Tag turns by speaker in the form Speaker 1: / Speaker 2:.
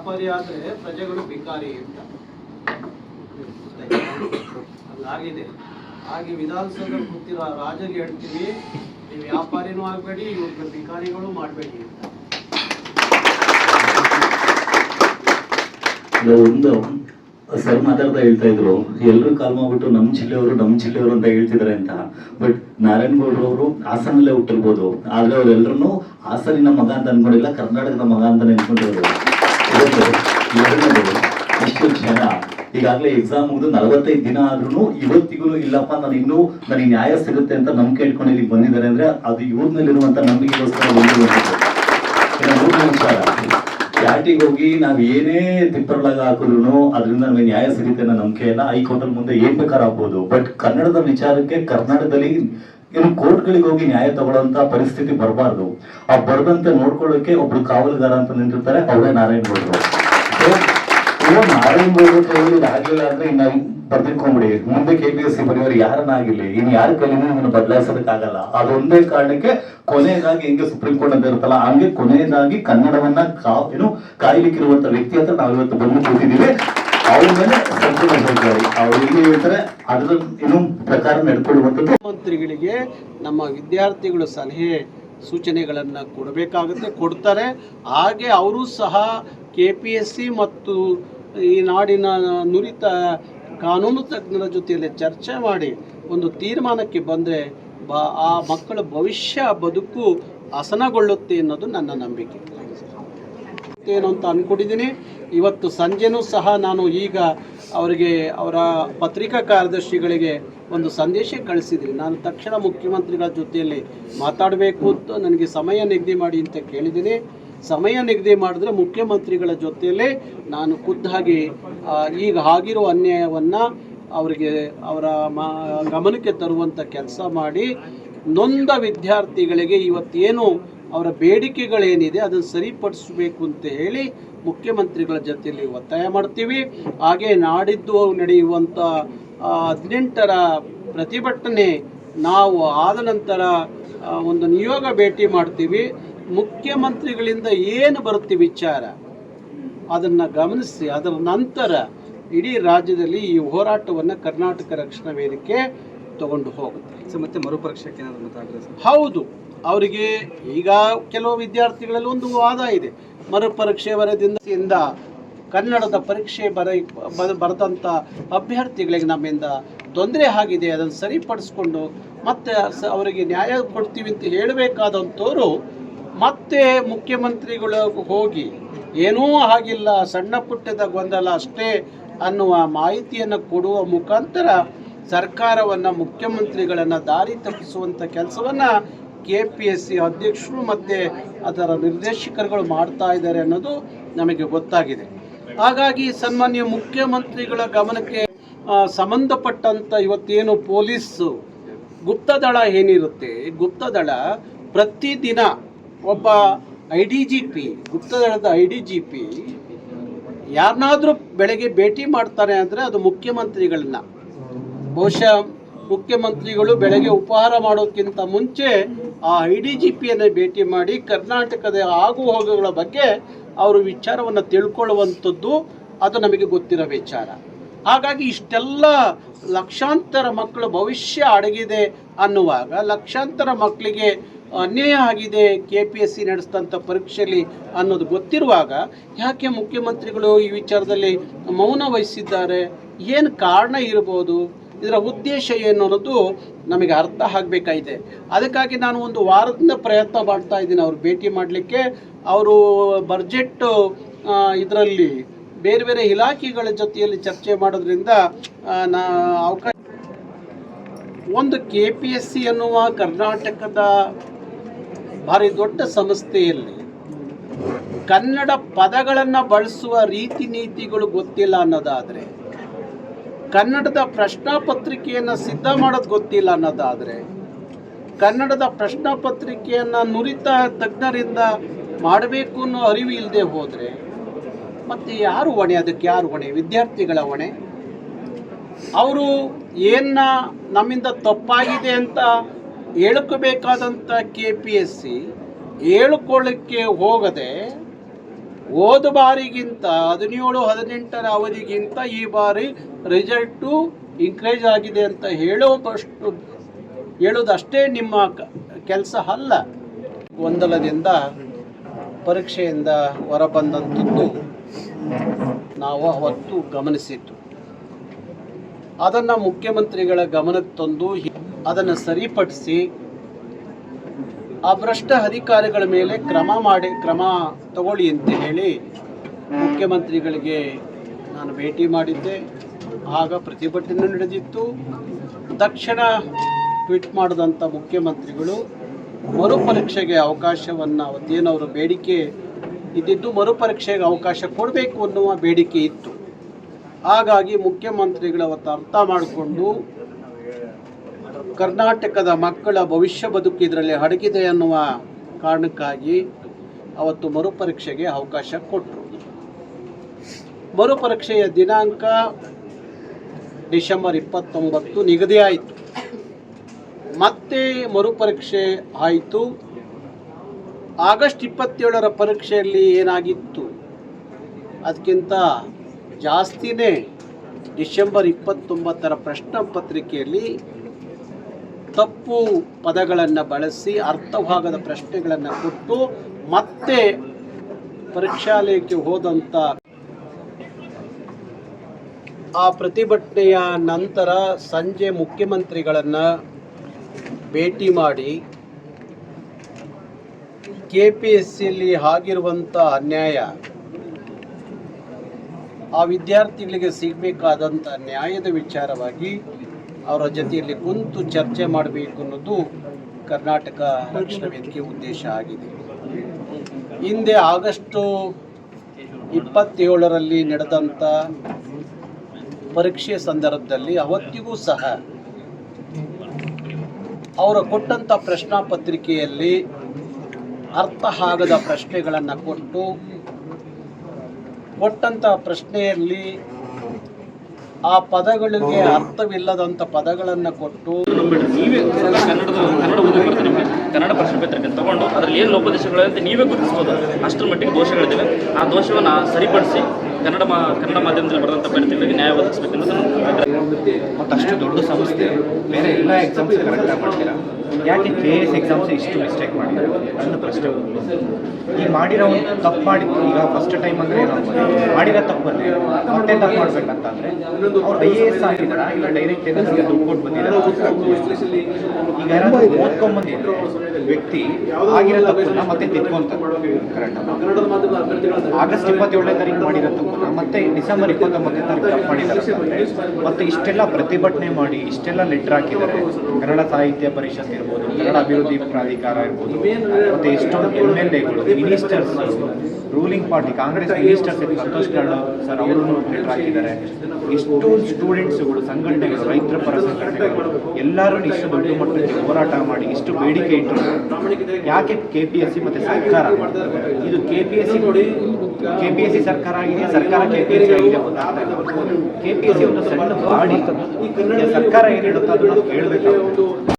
Speaker 1: ವ್ಯಾಪಾರಿ ಆದರೆ ಪ್ರಜೆಗಳು ಭಿಕಾರಿ ಅಂತ. ಹಂಗಾಗಿದೆ ಹಾಗೆ ವಿಧಾನಸೌಧ ಕೂತಿರೋ ರಾಜರಿಗೆ ಹೇಳ್ತೀವಿ, ನೀವು ವ್ಯಾಪಾರಿನೂ ಆಗಬೇಡಿ, ಇವ್ರಿಗೆ ಭಿಕಾರಿಗಳು ಮಾಡಬೇಡಿ ಅಂತ.
Speaker 2: ಒಂದು ಸರ್ ಮಾತಾಡ್ತಾ ಹೇಳ್ತಾ ಇದ್ರು ಎಲ್ಲರೂ ಕಾಲ್ ಮಾಡ್ಬಿಟ್ಟು ನಮ್ ಜಿಲ್ಲೆಯವರು ನಮ್ ಜಿಲ್ಲೆಯವರು ಅಂತ ಹೇಳ್ತಿದಾರೆ ಅಂತ. ಬಟ್ ನಾರಾಯಣಗೌಡರು ಅವರು ಹಾಸನಲ್ಲೇ ಹುಟ್ಟಿರ್ಬೋದು. ಆದ್ರೆ ಅವರೆಲ್ಲರೂ ಹಾಸನಿನ ಮಗ ಅಂತ ಅನ್ಕೊಂಡಿಲ್ಲ, ಕರ್ನಾಟಕದ ಮಗ ಅಂತ ನೆನ್ಕೊಂಡಿರೋದು ಇಷ್ಟು ಜನ ಈಗಾಗಲೇ ಎಕ್ಸಾಮ್ ಮುಗಿದು ನಲವತ್ತೈದು ದಿನ ಆದ್ರೂ ಇವತ್ತಿಗೂ ಇಲ್ಲಪ್ಪ, ನಾನು ಇನ್ನೂ ನನಗೆ ನ್ಯಾಯ ಸಿಗುತ್ತೆ ಅಂತ ನಂಬಿಕೆ ಇಟ್ಕೊಂಡು ಇಲ್ಲಿ ಬಂದಿದ್ದಾರೆ ಅಂದ್ರೆ ಅದು ಇವ್ರನ್ನಲ್ಲಿರುವಂತ ನಂಬಿಕೆಗೋಸ್ಕರ ವಿಚಾರ ಹೋಗಿ ನಾವು ಏನೇ ತಿಪ್ಪರ್ಲಾಗ ಹಾಕಿದ್ರು ಅದರಿಂದ ನಮಗೆ ನ್ಯಾಯ ಸಿಗುತ್ತೆ ಅನ್ನೋ ನಂಬಿಕೆ ಇಲ್ಲ. ಹೈಕೋರ್ಟ್ ಮುಂದೆ ಏನ್ ಬೇಕಾದ್ರೂ ಆಗ್ಬೋದು. ಬಟ್ ಕನ್ನಡದ ವಿಚಾರಕ್ಕೆ ಕರ್ನಾಟಕದಲ್ಲಿ ಏನು ಕೋರ್ಟ್ಗಳಿಗೆ ಹೋಗಿ ನ್ಯಾಯ ತಗೊಳ್ಳೋಂಥ ಪರಿಸ್ಥಿತಿ ಬರಬಾರ್ದು. ಆ ಬರದಂತೆ ನೋಡ್ಕೊಳ್ಳೋಕೆ ಒಬ್ರು ಕಾವಲುಗಾರ ಅಂತ ನಿಂತಿರ್ತಾರೆ ಅವರೇ ನಾರಾಯಣ ಗೌಡರು. So, ನಾರಾಯಣ ಗೌಡರು ಕೈಯಲ್ಲಿ ಆಗ್ಲಿಲ್ಲ ಅಂದ್ರೆ ಇನ್ನ ಬರ್ದಿಟ್ಕೊಂಡ್ಬಿಡಿ ಮುಂದೆ ಕೆ ಪಿ ಎಸ್ ಸಿ ಬರೆಯೋರು ಯಾರನ್ನ ಆಗಿಲ್ಲ ಇನ್ನು ಯಾರ ಕೈಲಿನೂ ನಿಮ್ಮನ್ನು ಬದಲಾಯಿಸೋದಕ್ಕಾಗಲ್ಲ. ಅದೊಂದೇ ಕಾರಣಕ್ಕೆ ಕೊನೆಯದಾಗಿ ಹೆಂಗೆ ಸುಪ್ರೀಂ ಕೋರ್ಟ್ ಅಂತ ಇರುತ್ತಲ್ಲ ಹಂಗೆ ಕೊನೆಯದಾಗಿ ಕನ್ನಡವನ್ನ ಏನು ಕಾಯ್ಲಿಕ್ಕಿರುವಂತ ವ್ಯಕ್ತಿ ಹತ್ರ ನಾವಿವತ್ತು ಬಂದು ಕೂತಿದ್ದೀವಿ. ಸಂಪೂರ್ಣ ಹೇಳ್ತಾರೆ ಅದ್ರ ಏನು ಪ್ರಕಾರ ನಡ್ಕೊಳ್ಳುವಂಥದ್ದು.
Speaker 1: ಮಂತ್ರಿಗಳಿಗೆ ನಮ್ಮ ವಿದ್ಯಾರ್ಥಿಗಳು ಸಲಹೆ ಸೂಚನೆಗಳನ್ನು ಕೊಡಬೇಕಾಗುತ್ತೆ, ಕೊಡ್ತಾರೆ. ಹಾಗೆ ಅವರು ಸಹ ಕೆ ಪಿ ಎಸ್ ಸಿ ಮತ್ತು ಈ ನಾಡಿನ ನುರಿತ ಕಾನೂನು ತಜ್ಞರ ಜೊತೆಯಲ್ಲಿ ಚರ್ಚೆ ಮಾಡಿ ಒಂದು ತೀರ್ಮಾನಕ್ಕೆ ಬಂದರೆ ಬ, ಆ ಮಕ್ಕಳ ಭವಿಷ್ಯ ಬದುಕು ಹಸನಗೊಳ್ಳುತ್ತೆ ಅನ್ನೋದು ನನ್ನ ನಂಬಿಕೆ. ಏನು ಅಂತ ಅಂದ್ಕೊಂಡಿದ್ದೀನಿ ಇವತ್ತು ಸಂಜೆನೂ ಸಹ ನಾನು ಈಗ ಅವರಿಗೆ ಅವರ ಪತ್ರಿಕಾ ಕಾರ್ಯದರ್ಶಿಗಳಿಗೆ ಒಂದು ಸಂದೇಶ ಕಳಿಸಿದ್ರಿ ನಾನು ತಕ್ಷಣ ಮುಖ್ಯಮಂತ್ರಿಗಳ ಜೊತೆಯಲ್ಲಿ ಮಾತಾಡಬೇಕು ಅಂತ ನನಗೆ ಸಮಯ ನಿಗದಿ ಮಾಡಿ ಅಂತ ಕೇಳಿದ್ದೀನಿ. ಸಮಯ ನಿಗದಿ ಮಾಡಿದ್ರೆ ಮುಖ್ಯಮಂತ್ರಿಗಳ ಜೊತೆಯಲ್ಲಿ ನಾನು ಖುದ್ದಾಗಿ ಈಗ ಆಗಿರೋ ಅನ್ಯಾಯವನ್ನು ಅವರಿಗೆ ಅವರ ಗಮನಕ್ಕೆ ತರುವಂಥ ಕೆಲಸ ಮಾಡಿ ನೊಂದ ವಿದ್ಯಾರ್ಥಿಗಳಿಗೆ ಇವತ್ತೇನು ಅವರ ಬೇಡಿಕೆಗಳೇನಿದೆ ಅದನ್ನು ಸರಿಪಡಿಸಬೇಕು ಅಂತ ಹೇಳಿ ಮುಖ್ಯಮಂತ್ರಿಗಳ ಜೊತೆಯಲ್ಲಿ ಒತ್ತಾಯ ಮಾಡ್ತೀವಿ. ಹಾಗೆ ನಾಡಿದ್ದು ನಡೆಯುವಂಥ ಹದಿನೆಂಟರ ಪ್ರತಿಭಟನೆ ನಾವು ಆದ ನಂತರ ಒಂದು ನಿಯೋಗ ಭೇಟಿ ಮಾಡ್ತೀವಿ. ಮುಖ್ಯಮಂತ್ರಿಗಳಿಂದ ಏನು ಬರುತ್ತೆ ವಿಚಾರ? ಅದನ್ನು ಗಮನಿಸಿ. ಅದರ ನಂತರ ಇಡೀ ರಾಜ್ಯದಲ್ಲಿ ಈ ಹೋರಾಟವನ್ನು ಕರ್ನಾಟಕ ರಕ್ಷಣಾ ವೇದಿಕೆ ತಗೊಂಡು ಹೋಗುತ್ತೆ.
Speaker 3: ಮತ್ತೆ ಮರುಪರೀಕ್ಷೆಗೆ
Speaker 1: ಹೌದು. ಅವರಿಗೆ ಈಗ ಕೆಲವು ವಿದ್ಯಾರ್ಥಿಗಳಲ್ಲಿ ಒಂದು ವಾದ ಇದೆ. ಮರುಪರೀಕ್ಷೆ ವರದಿಯಿಂದ ಕನ್ನಡದ ಪರೀಕ್ಷೆ ಬರ ಬರೆದಂಥ ಅಭ್ಯರ್ಥಿಗಳಿಗೆ ನಮ್ಮಿಂದ ತೊಂದರೆ ಆಗಿದೆ. ಅದನ್ನು ಸರಿಪಡಿಸ್ಕೊಂಡು ಮತ್ತೆ ಅವರಿಗೆ ನ್ಯಾಯ ಕೊಡ್ತೀವಿ ಅಂತ ಹೇಳಬೇಕಾದಂಥವ್ರು ಮತ್ತೆ ಮುಖ್ಯಮಂತ್ರಿಗಳು ಹೋಗಿ, ಏನೂ ಆಗಿಲ್ಲ, ಸಣ್ಣ ಪುಟ್ಟದ ಗೊಂದಲ ಅಷ್ಟೇ ಅನ್ನುವ ಮಾಹಿತಿಯನ್ನು ಕೊಡುವ ಮುಖಾಂತರ ಸರ್ಕಾರವನ್ನು, ಮುಖ್ಯಮಂತ್ರಿಗಳನ್ನು ದಾರಿ ತಪ್ಪಿಸುವಂಥ ಕೆಲಸವನ್ನು ಕೆ ಪಿ ಎಸ್ ಸಿ ಅಧ್ಯಕ್ಷರು ಮತ್ತು ಅದರ ನಿರ್ದೇಶಕರುಗಳು ಮಾಡ್ತಾ ಇದ್ದಾರೆ ಅನ್ನೋದು ನಮಗೆ ಗೊತ್ತಾಗಿದೆ. ಹಾಗಾಗಿ ಸನ್ಮಾನ್ಯ ಮುಖ್ಯಮಂತ್ರಿಗಳ ಗಮನಕ್ಕೆ ಸಂಬಂಧಪಟ್ಟಂಥ ಇವತ್ತೇನು ಪೊಲೀಸು ಗುಪ್ತದಳ ಏನಿರುತ್ತೆ? ಗುಪ್ತದಳ ಪ್ರತಿದಿನ ಒಬ್ಬ ಐ ಡಿ ಜಿ ಪಿ ಗುಪ್ತದಳದ ಐ ಡಿ ಜಿ ಪಿ ಯಾರನ್ನಾದರೂ ಬೆಳಗ್ಗೆ ಭೇಟಿ ಮಾಡ್ತಾರೆ ಅಂದರೆ ಅದು ಮುಖ್ಯಮಂತ್ರಿಗಳನ್ನ. ಬಹುಶಃ ಮುಖ್ಯಮಂತ್ರಿಗಳು ಬೆಳಗ್ಗೆ ಉಪಹಾರ ಮಾಡೋಕ್ಕಿಂತ ಮುಂಚೆ ಆ ಐ ಡಿ ಜಿ ಪಿಯನ್ನು ಭೇಟಿ ಮಾಡಿ ಕರ್ನಾಟಕದ ಆಗು ಹೋಗುಗಳ ಬಗ್ಗೆ ಅವರು ವಿಚಾರವನ್ನು ತಿಳ್ಕೊಳ್ಳುವಂಥದ್ದು ಅದು ನಮಗೆ ಗೊತ್ತಿರೋ ವಿಚಾರ. ಹಾಗಾಗಿ ಇಷ್ಟೆಲ್ಲ ಲಕ್ಷಾಂತರ ಮಕ್ಕಳ ಭವಿಷ್ಯ ಅಡಗಿದೆ ಅನ್ನುವಾಗ, ಲಕ್ಷಾಂತರ ಮಕ್ಕಳಿಗೆ ಅನ್ಯಾಯ ಆಗಿದೆ ಕೆ ಪಿ ಎಸ್ ಸಿ ನಡೆಸಿದಂಥ ಪರೀಕ್ಷೆಯಲ್ಲಿ ಅನ್ನೋದು ಗೊತ್ತಿರುವಾಗ ಯಾಕೆ ಮುಖ್ಯಮಂತ್ರಿಗಳು ಈ ವಿಚಾರದಲ್ಲಿ ಮೌನ ವಹಿಸಿದ್ದಾರೆ? ಏನು ಕಾರಣ ಇರ್ಬೋದು? ಇದರ ಉದ್ದೇಶ ಏನು ಅನ್ನೋದು ನಮಗೆ ಅರ್ಥ ಆಗಬೇಕಾಗಿದೆ. ಅದಕ್ಕಾಗಿ ನಾನು ಒಂದು ವಾರದಿಂದ ಪ್ರಯತ್ನ ಮಾಡ್ತಾ ಇದ್ದೀನಿ ಅವ್ರು ಭೇಟಿ ಮಾಡಲಿಕ್ಕೆ. ಅವರು ಬಜೆಟ್ ಇದರಲ್ಲಿ ಬೇರೆ ಬೇರೆ ಇಲಾಖೆಗಳ ಜೊತೆಯಲ್ಲಿ ಚರ್ಚೆ ಮಾಡೋದ್ರಿಂದ ನಾ, ಅವಕಾಶ ಒಂದು ಕೆ ಪಿ ಎಸ್ ಸಿ ಎನ್ನುವ ಕರ್ನಾಟಕದ ಭಾರಿ ದೊಡ್ಡ ಸಂಸ್ಥೆಯಲ್ಲಿ ಕನ್ನಡ ಪದಗಳನ್ನು ಬಳಸುವ ರೀತಿ ನೀತಿಗಳು ಗೊತ್ತಿಲ್ಲ ಅನ್ನೋದಾದರೆ ಕನ್ನಡದ ಪ್ರಶ್ನಾಪತ್ರಿಕೆಯನ್ನು ಸಿದ್ಧ ಮಾಡೋದು ಗೊತ್ತಿಲ್ಲ ಅನ್ನೋದಾದರೆ, ಕನ್ನಡದ ಪ್ರಶ್ನಾಪತ್ರಿಕೆಯನ್ನು ನುರಿತ ತಜ್ಞರಿಂದ ಮಾಡಬೇಕು ಅನ್ನೋ ಅರಿವು ಇಲ್ಲದೆ ಹೋದರೆ, ಮತ್ತು ಯಾರು ಹೊಣೆ? ಅದಕ್ಕೆ ಯಾರು ಹೊಣೆ? ವಿದ್ಯಾರ್ಥಿಗಳ ಹೊಣೆ? ಅವರು ಏನ ನಮ್ಮಿಂದ ತಪ್ಪಾಗಿದೆ ಅಂತ ಹೇಳ್ಕೋಬೇಕಾದಂಥ ಕೆ ಪಿ ಎಸ್ ಸಿ ಹೇಳ್ಕೊಳ್ಳಿಕ್ಕೆ ಹೋಗದೆ ಹೋದ ಬಾರಿಗಿಂತ ಹದಿನೇಳು, ಹದಿನೆಂಟರ ಅವಧಿಗಿಂತ ಈ ಬಾರಿ ರಿಸಲ್ಟು ಇನ್ಕ್ರೀಸ್ ಆಗಿದೆ ಅಂತ ಹೇಳೋದಷ್ಟು, ಹೇಳೋದಷ್ಟೇ ನಿಮ್ಮ ಕೆಲಸ ಅಲ್ಲ. ಗೊಂದಲದಿಂದ ಪರೀಕ್ಷೆಯಿಂದ ಹೊರಬಂದಂಥದ್ದು ನಾವು ಅವತ್ತು ಗಮನಿಸಿತ್ತು ಅದನ್ನು ಮುಖ್ಯಮಂತ್ರಿಗಳ ಗಮನಕ್ಕೆ ತಂದು ಅದನ್ನು ಸರಿಪಡಿಸಿ ಆ ಭ್ರಷ್ಟ ಅಧಿಕಾರಿಗಳ ಮೇಲೆ ಕ್ರಮ ಮಾಡಿ, ಕ್ರಮ ತಗೊಳ್ಳಿ ಅಂತ ಹೇಳಿ ಮುಖ್ಯಮಂತ್ರಿಗಳಿಗೆ ನಾನು ಭೇಟಿ ಮಾಡಿದ್ದೆ. ಆಗ ಪ್ರತಿಭಟನೆ ನಡೆದಿತ್ತು. ತಕ್ಷಣ ಟ್ವೀಟ್ ಮಾಡಿದಂಥ ಮುಖ್ಯಮಂತ್ರಿಗಳು ಮರುಪರೀಕ್ಷೆಗೆ ಅವಕಾಶವನ್ನು, ಅವತ್ತೇನವರು ಬೇಡಿಕೆ ಇದ್ದಿದ್ದು ಮರುಪರೀಕ್ಷೆಗೆ ಅವಕಾಶ ಕೊಡಬೇಕು ಅನ್ನುವ ಬೇಡಿಕೆ ಇತ್ತು. ಹಾಗಾಗಿ ಮುಖ್ಯಮಂತ್ರಿಗಳು ಅವತ್ತು ಅರ್ಥ ಮಾಡಿಕೊಂಡು ಕರ್ನಾಟಕದ ಮಕ್ಕಳ ಭವಿಷ್ಯ ಬದುಕು ಇದರಲ್ಲಿ ಅಡಗಿದೆ ಅನ್ನುವ ಕಾರಣಕ್ಕಾಗಿ ಅವತ್ತು ಮರುಪರೀಕ್ಷೆಗೆ ಅವಕಾಶ ಕೊಟ್ಟರು ಮರುಪರೀಕ್ಷೆಯ ದಿನಾಂಕ ಡಿಸೆಂಬರ್ ಇಪ್ಪತ್ತೊಂಬತ್ತು ನಿಗದಿ ಆಯಿತು. ಮತ್ತೆ ಮರುಪರೀಕ್ಷೆ ಆಯಿತು. ಆಗಸ್ಟ್ ಇಪ್ಪತ್ತೇಳರ ಪರೀಕ್ಷೆಯಲ್ಲಿ ಏನಾಗಿತ್ತು? ಅದಕ್ಕಿಂತ ಜಾಸ್ತಿನೇ ಡಿಸೆಂಬರ್ ಇಪ್ಪತ್ತೊಂಬತ್ತರ ಪ್ರಶ್ನೆ ಪತ್ರಿಕೆಯಲ್ಲಿ ತಪ್ಪು ಪದಗಳನ್ನು ಬಳಸಿ ಅರ್ಥವಾಗದ ಪ್ರಶ್ನೆಗಳನ್ನು ಕೊಟ್ಟು ಮತ್ತೆ ಪರೀಕ್ಷಾಲಯಕ್ಕೆ ಹೋದಂಥ ಆ ಪ್ರತಿಭಟನೆಯ ನಂತರ ಸಂಜೆ ಮುಖ್ಯಮಂತ್ರಿಗಳನ್ನು ಭೇಟಿ ಮಾಡಿ ಕೆ ಪಿ ಎಸ್ ಸಿಯಲ್ಲಿ ಆಗಿರುವಂಥ ಅನ್ಯಾಯ, ಆ ವಿದ್ಯಾರ್ಥಿಗಳಿಗೆ ಸಿಗಬೇಕಾದಂಥ ನ್ಯಾಯದ ವಿಚಾರವಾಗಿ ಅವರ ಜೊತೆಯಲ್ಲಿ ಕುಂತು ಚರ್ಚೆ ಮಾಡಬೇಕು ಅನ್ನೋದು ಕರ್ನಾಟಕ ರಕ್ಷಣಾ ವೇದಿಕೆ ಉದ್ದೇಶ ಆಗಿದೆ. ಹಿಂದೆ ಆಗಸ್ಟು ಇಪ್ಪತ್ತೇಳರಲ್ಲಿ ನಡೆದಂಥ ಪರೀಕ್ಷೆ ಸಂದರ್ಭದಲ್ಲಿ ಅವತ್ತಿಗೂ ಸಹ ಅವರು ಕೊಟ್ಟಂಥ ಪ್ರಶ್ನಾ ಪತ್ರಿಕೆಯಲ್ಲಿ ಅರ್ಥ ಆಗದ ಪ್ರಶ್ನೆಗಳನ್ನು ಕೊಟ್ಟು ಕೊಟ್ಟಂಥ ಪ್ರಶ್ನೆಯಲ್ಲಿ ಆ ಪದಗಳಿಗೆ ಅರ್ಥವಿಲ್ಲದಂಥ ಪದಗಳನ್ನು ಕೊಟ್ಟು
Speaker 4: ನೀವೇ ಕನ್ನಡದ ಕನ್ನಡ ಓದಿ ನಿಮಗೆ ಕನ್ನಡ ಪ್ರಶ್ನೆ ಪತ್ರಿಕೆ ತಗೊಂಡು ಅದರಲ್ಲಿ ಏನು ಲೋಪದೇಶಗಳು ಅಂತ ನೀವೇ ಗುರುತಿಸ್ಬೋದು. ಅಷ್ಟರ ಮಟ್ಟಿಗೆ ದೋಷಗಳಿದ್ದಾವೆ. ಆ ದೋಷವನ್ನು ಸರಿಪಡಿಸಿ ಕನ್ನಡ ಮಾ ಕನ್ನಡ ಮಾಧ್ಯಮದಲ್ಲಿ ಬರೆದಂಥ ಅಭ್ಯರ್ಥಿಗಳಿಗೆ ನ್ಯಾಯ ಒದಗಿಸಬೇಕೆಂದು ಮತ್ತಷ್ಟು ಆಗ್ರಹ
Speaker 5: ಮತ್ತು ಅಷ್ಟು ದೊಡ್ಡ ಸಂಸ್ಥೆ ಬೇರೆ ಎಲ್ಲ ಎಕ್ಸಾಮ್ಸ್ ಕರೆಕ್ಟಾಗಿ ಮಾಡ್ತೀರಾ? ಯಾಕೆ ಕೆ ಎಸ್ ಎಕ್ಸಾಮ್ಸ್ ಇಷ್ಟು ಮಿಸ್ಟೇಕ್ ಮಾಡಿದ್ರು? ನನ್ನ ಪ್ರಶ್ನೆ. ಈಗ ಮಾಡಿರೋ ತಪ್ಪು ಮಾಡಿದ್ದು ಈಗ ಫಸ್ಟ್ ಟೈಮ್ ಅಂದರೆ ಏನು? ಮಾಡಿರೋ ತಪ್ಪಲ್ಲಿ ಮತ್ತೆ ತಪ್ಪು ಮಾಡ್ಬೇಕಂತಂದ್ರೆ ಅವ್ರು ಐ ಎ ಎಸ್ ಆಗಿದಾರ ಇಲ್ಲ ಡೈರೆಕ್ಟ್ ಏನಾದರೂ ದುಡ್ಡು ಕೊಟ್ಟು ಬಂದಿದ್ದಾರೆ? ಈಗ ವ್ಯಕ್ತಿ ಆಗಿರೋ ತಪ್ಪನ್ನ ಮತ್ತೆ ತಿದ್ಕೊಂತಾರೆ. ಕರೆಕ್ಟ್ ಆಗಸ್ಟ್ ಇಪ್ಪತ್ತೇಳನೇ ತಾರೀಕು ಮಾಡಿರೋ ತಪ್ಪನ್ನ ಮತ್ತೆ ಡಿಸೆಂಬರ್ ಇಪ್ಪತ್ತೊಂಬತ್ತನೇ ತಾರೀಕು ತಪ್ಪು ಮಾಡಿದ್ದಾರೆ ಮತ್ತೆ ಇಷ್ಟೆಲ್ಲ ಪ್ರತಿಭಟನೆ ಮಾಡಿ, ಇಷ್ಟೆಲ್ಲ ಲೆಟರ್ ಹಾಕಿದ್ದಾರೆ. ಕನ್ನಡ ಸಾಹಿತ್ಯ ಪರಿಷತ್ ಇರ್ಬೋದು ಕನ್ನಡ ಅಭಿವೃದ್ಧಿ ಪ್ರಾಧಿಕಾರ ಇರ್ಬೋದು, ಮತ್ತೆ ಎಷ್ಟೊಂದು ಎಂ ಎಲ್ ಎಗಳು ministers ruling party Congress ministers Santosh Gowda sir ಅವರು ಲೆಟರ್ ಹಾಕಿದ್ದಾರೆ. ಎಷ್ಟೊಂದು ಸ್ಟೂಡೆಂಟ್ಸ್ಗಳು ಸಂಘಟನೆಗಳು, ರೈತರ ಪರ ಸಂಘಟನೆಗಳು, ಎಲ್ಲರೂ ಇಷ್ಟು ದೊಡ್ಡ ಮಟ್ಟಕ್ಕೆ ಹೋರಾಟ ಮಾಡಿ, ಇಷ್ಟು ಬೇಡಿಕೆ ಇಟ್ಟರು ಯಾಕೆ ಕೆ ಪಿ ಎಸ್ ಸಿ ಮತ್ತೆ ಸರ್ಕಾರ ಇದು K P S C K P S C ಸರ್ಕಾರ ಆಗಿದೆ, ಸರ್ಕಾರ ಕೆ ಪಿ ಎಸ್ ಸಿ ಆಗಿದೆ ಕೆ ಪಿ ಎಸ್ ಸಿ ಒಂದು ಸಣ್ಣ ಬಾಡಿ. ಸರ್ಕಾರ ಏನು ಹೇಳುತ್ತೋ ಅದನ್ನು ಕೇಳಬೇಕಾಗುತ್ತೆ.